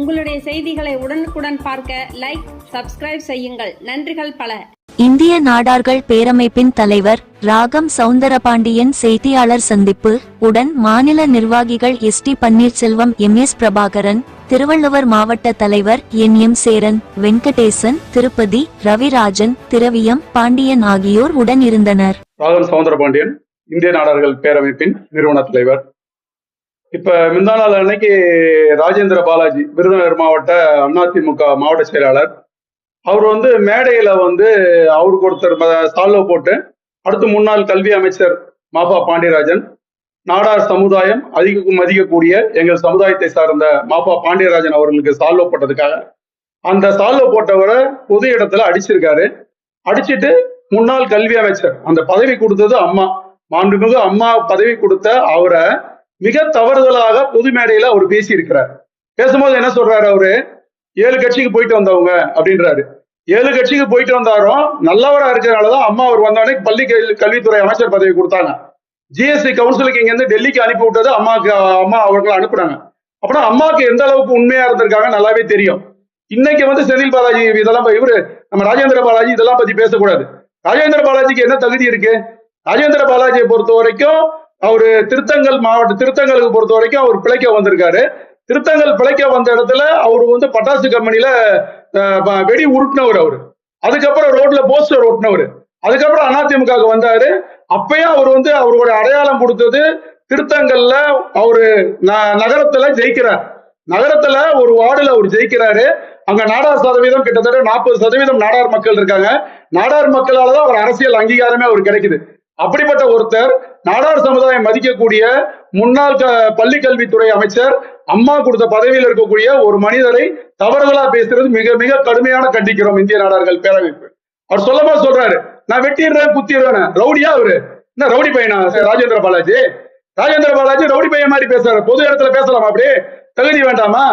உங்களுடைய செய்திகளை உடனுக்குடன் பார்க்க லைக் சப்ஸ்கிரைப் செய்யுங்கள். நன்றிகள் பல. இந்திய நாடார்கள் பேரமைப்பின் தலைவர் ராகம் சவுந்தரபாண்டியன் செய்தியாளர் சந்திப்பு. உடன் மாநில நிர்வாகிகள் S T Panneerselvam M S Prabhakaran Thiruvalluvar மாவட்ட தலைவர் என் எம் சேரன் வெங்கடேசன் திருப்பதி ரவிராஜன் திரவியம் பாண்டியன் ஆகியோர் உடன் இருந்தனர். ராகவன் சவுந்தரபாண்டியன் இந்திய நாடார்கள் பேரமைப்பின் நிறுவன தலைவர். இப்ப முந்தா அன்னைக்கு ராஜேந்திர பாலாஜி விருதுநகர் மாவட்ட அதிமுக மாவட்ட செயலாளர் அவர் வந்து மேடையில வந்து அவருக்கு ஒருத்தர் சால்வ போட்டு அடுத்து முன்னாள் கல்வி அமைச்சர் மாபா பாண்டியராஜன் நாடார் சமுதாயம் அதிகம் மதிக்கக்கூடிய எங்கள் சமுதாயத்தை சார்ந்த மாபா பாண்டியராஜன் அவர்களுக்கு சால்வ போட்டதுக்காக அந்த சால்வ போட்டவரை பொது இடத்துல அடிச்சிருக்காரு. அடிச்சிட்டு முன்னாள் கல்வி அமைச்சர் அந்த பதவி கொடுத்தது அம்மா மாண்புமிகு அம்மா பதவி கொடுத்த அவரை மிக தவறுதலாக பொது மேடையில அவர் பேசி இருக்கிறார் பேசும்போது என்ன சொல்றாரு அவரு? ஏழு கட்சிக்கு போயிட்டு வந்தவங்க அப்படின்றாரு. ஏழு கட்சிக்கு போயிட்டு வந்தாரும் நல்லவரா இருக்கிறனாலதான் அம்மா அவர் வந்தோடனே பள்ளி கல் கல்வித்துறை அமைச்சர் பதவி கொடுத்தாங்க. ஜிஎஸ்டி கவுன்சிலுக்கு இங்க இருந்து டெல்லிக்கு அனுப்பி விட்டது அம்மாவுக்கு அம்மா அவர்களை அனுப்புனாங்க. அப்புறம் அம்மாவுக்கு எந்த அளவுக்கு உண்மையா இருந்திருக்காங்க நல்லாவே தெரியும். இன்னைக்கு வந்து செந்தில் பாலாஜி இதெல்லாம் இவரு நம்ம ராஜேந்திர பாலாஜி இதெல்லாம் பத்தி பேசக்கூடாது. ராஜேந்திர பாலாஜிக்கு என்ன தகுதி இருக்கு? ராஜேந்திர பாலாஜியை பொறுத்த வரைக்கும் அவரு திருத்தங்கல் மாவட்ட திருத்தங்களுக்கு பொறுத்த வரைக்கும் அவர் பிழைக்க வந்திருக்காரு. திருத்தங்கல் பிழைக்க வந்த இடத்துல அவர் வந்து பட்டாசு கம்பெனில வெடி உருட்டினவர் அவரு. அதுக்கப்புறம் ரோட்ல போஸ்டர் ஓட்டினவர் அதுக்கப்புறம் அதிமுக வந்தாரு. அப்பயும் அவர் வந்து அவரோட அடையாளம் கொடுத்தது திருத்தங்கல்ல அவரு நகரத்துல ஜெயிக்கிறார். நகரத்துல ஒரு வார்டுல அவர் ஜெயிக்கிறாரு. அங்க நாடார் சதவீதம் கிட்டத்தட்ட நாற்பது சதவீதம் நாடார் மக்கள் இருக்காங்க. நாடார் மக்களால தான் அவர் அரசியல் அங்கீகாரமே அவர் கிடைக்குது. அப்படிப்பட்ட ஒருத்தர் நாடார் சமுதாயம் மதிக்கக்கூடிய முன்னாள் க- பள்ளி கல்வித்துறை அமைச்சர் அம்மா கொடுத்த பதவியில் இருக்கக்கூடிய ஒரு மனிதரை தவறுதலா பேசுறது மிக மிக கடுமையான கண்டிக்கிறோம் இந்திய நாடார்கள் பேரமைப்பு அவர் சொல்லமா சொல்றாரு நான் வெட்டிடுறேன் குத்திடுறேன் ரவுடியா அவரு? என்ன ரவுடி பையனா? ராஜேந்திர பாலாஜி. ராஜேந்திர பாலாஜி ரவுடி பையன் மாதிரி பேசுறாரு. பொது இடத்துல பேசலாமா அப்படி? தகுதி வேண்டாமா?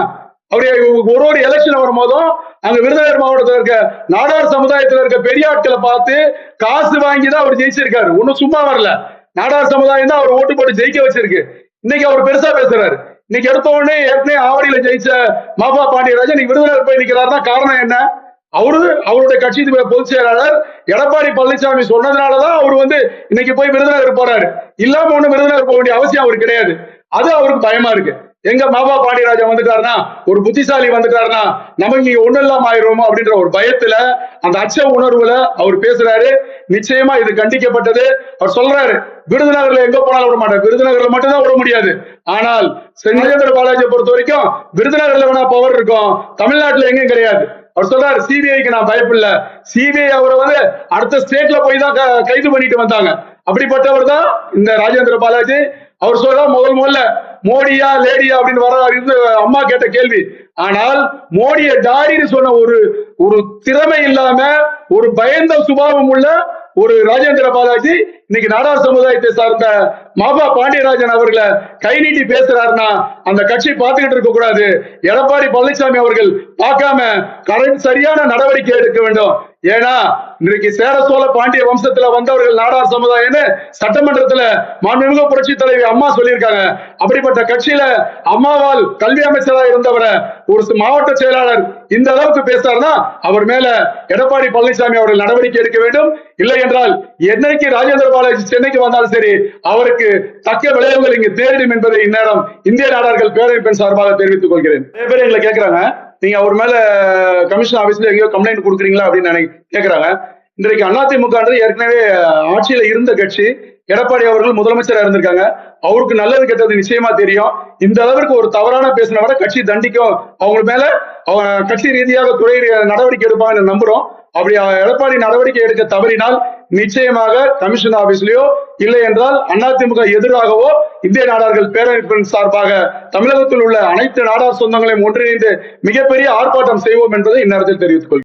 அவரு ஒரு ஒரு எலெக்ஷன் வரும்போதும் அங்க விருதுநகர் மாவட்டத்தில் இருக்க நாடார் சமுதாயத்தில் இருக்க பெரிய ஆட்களை பார்த்து காசு வாங்கி தான் அவர் ஜெயிச்சிருக்காரு. ஒன்னும் சும்மா வரல. நாடார் சமுதாயம் தான் அவர் ஓட்டு போட்டு ஜெயிக்க வச்சிருக்கு. இன்னைக்கு அவர் பெருசா பேசுறாரு. இன்னைக்கு எடுத்த உடனே ஏற்கனவே ஆவடியில ஜெயிச்ச மாபா பாண்டியராஜன் இன்னைக்கு விருதுநகர் போய் நிக்கிறாருன்னா காரணம் என்ன? அவரு அவருடைய கட்சி பொதுச் செயலாளர் எடப்பாடி பழனிசாமி சொன்னதுனாலதான் அவர் வந்து இன்னைக்கு போய் விருதுநகர் போறாரு. இல்லாம ஒண்ணு விருதுநகர் போக வேண்டிய அவசியம் அவருக்கு கிடையாது. அது அவருக்கு பயமா இருக்கு. எங்க மாபா பாண்டியராஜா வந்துட்டாருன்னா ஒரு புத்திசாலி வந்துட்டாருன்னா நமக்கு இங்க ஒண்ணு இல்லாம ஆயிருவோமோ அப்படின்ற ஒரு பயத்துல அந்த அச்ச உணர்வுல அவர் பேசுறாரு. நிச்சயமா இது கண்டிக்கப்பட்டது. அவர் சொல்றாரு விருதுநகர்ல எங்க போனாலும் விட மாட்டார் விருதுநகர்ல மட்டும்தான் விட முடியாது. ஆனால் செங்கேந்திர பாலாஜியை பொறுத்த வரைக்கும் விருதுநகர்ல வேணா பவர் இருக்கும். தமிழ்நாட்டுல எங்கேயும் கிடையாது. அவர் சொல்றாரு சிபிஐக்கு நான் பயப்பில்ல. சிபிஐ அவரை வந்து அடுத்த ஸ்டேட்ல போய் தான் க- கைது பண்ணிட்டு வந்தாங்க. அப்படிப்பட்டவர் தான் இந்த ராஜேந்திர பாலாஜி. அவர் சொல்றா முதல் முதல்ல. மோடியா லேடியா அப்படின்னு வர இருந்து அம்மா கேட்ட கேள்வி. ஆனால் மோடிய டாடின்னு சொன்ன ஒரு ஒரு திறமை இல்லாம ஒரு பயந்த சுபாவம் உள்ள ஒரு ராஜேந்திர பாலாஜி இன்னைக்கு நாடார் சமுதாயத்தை சார்ந்த மாபா பாண்டியராஜன் அவர்களை கை நீட்டி பேசுறாருன்னா அந்த கட்சி பார்த்துக்கிட்டு இருக்க கூடாது எடப்பாடி பழனிசாமி அவர்கள் பார்க்காம கரண்ட் சரியான நடவடிக்கை எடுக்க வேண்டும். ஏன்னா இன்றைக்கு சேர சோழ பாண்டிய வம்சத்துல வந்தவர்கள் நாடார் சமுதாயம்னு சட்டமன்றத்துல மாண்புமிகு புரட்சி தலைவி அம்மா சொல்லியிருக்காங்க. அப்படிப்பட்ட கட்சியில அம்மாவால் கல்வி அமைச்சராக இருந்தவரை ஒரு மாவட்ட செயலாளர் இந்த அளவுக்கு பேசுறாருன்னா அவர் மேல எடப்பாடி பழனிசாமி அவர்கள் நடவடிக்கை எடுக்க வேண்டும். இல்லை என்றால் என்னைக்கு ராஜேந்திர பாலாஜி சென்னைக்கு வந்தாலும் சரி அவருக்கு தக்க விளைவுகள் இங்கு தேரிடும் என்பதை இந்நேரம் இந்திய நாடார்கள் பேரமைப்பின் சார்பாக தெரிவித்துக் கொள்கிறேன். நிறைய பேர் எங்களை கேட்கிறாங்க நீங்க அவர் மேல கமிஷன் ஆபீஸ்ல எங்கேயோ கம்ப்ளைண்ட் கொடுக்குறீங்களா அப்படின்னு கேட்கிறாங்க இன்றைக்கு அதிமுகன்றது ஏற்கனவே ஆட்சியில இருந்த கட்சி எடப்பாடி அவர்கள் முதலமைச்சரா இருந்திருக்காங்க. அவருக்கு நல்லது கெட்டது நிச்சயமா தெரியும். இந்த அளவிற்கு ஒரு தவறான பேசினவரை கட்சி தண்டிக்கும். அவங்க மேல அவங்க கட்சி ரீதியாக துறை நடவடிக்கை எடுப்பாங்கன்னு நம்புறோம். அப்படி எடப்பாடி நடவடிக்கை எடுக்க தவறினால் நிச்சயமாக கமிஷன் ஆபீஸ்லயோ இல்லை என்றால் அதிமுக எதிராகவோ இந்திய நாடார்கள் பேரமைப்பின் சார்பாக தமிழகத்தில் உள்ள அனைத்து நாடார் சொந்தங்களையும் ஒன்றிணைந்து மிகப்பெரிய ஆர்ப்பாட்டம் செய்வோம் என்பதை இந்நேரத்தில் தெரிவித்துக் கொள்கிறேன்